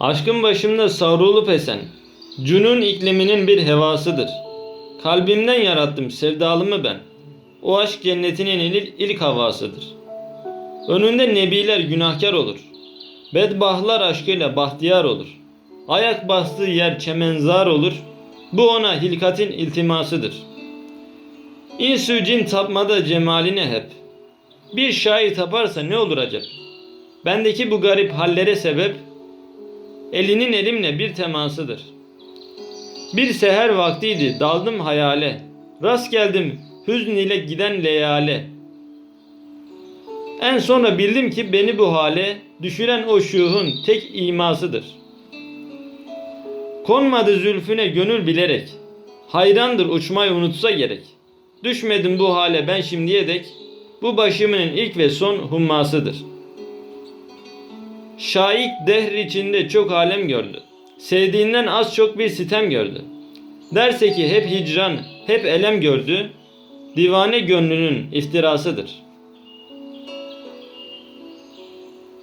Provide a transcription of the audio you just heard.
Aşkın başımda savrulup esen, cünun ikliminin bir hevasıdır. Kalbimden yarattım sevdalımı ben. O aşk cennetinin ilk, ilk havasıdır. Önünde nebiler günahkar olur. Bedbahtlar aşkıyla bahtiyar olur. Ayak bastığı yer çemenzar olur. Bu ona hilkatin iltimasıdır. İnsü cin tapmada cemaline hep. Bir şair taparsa ne olur acep? Bendeki bu garip hallere sebep elinin elimle bir temasıdır. Bir seher vaktiydi daldım hayale. Rast geldim hüzn ile giden leyale. En sonra bildim ki beni bu hale düşüren o şuhun tek imasıdır. Konmadı zülfüne gönül bilerek. Hayrandır uçmayı unutsa gerek. Düşmedim bu hale ben şimdiye dek. Bu başımın ilk ve son hummasıdır. Şaik dehr içinde çok alem gördü. Sevdiğinden az çok bir sitem gördü. Derse ki hep hicran, hep elem gördü. Divane gönlünün iftirasıdır.''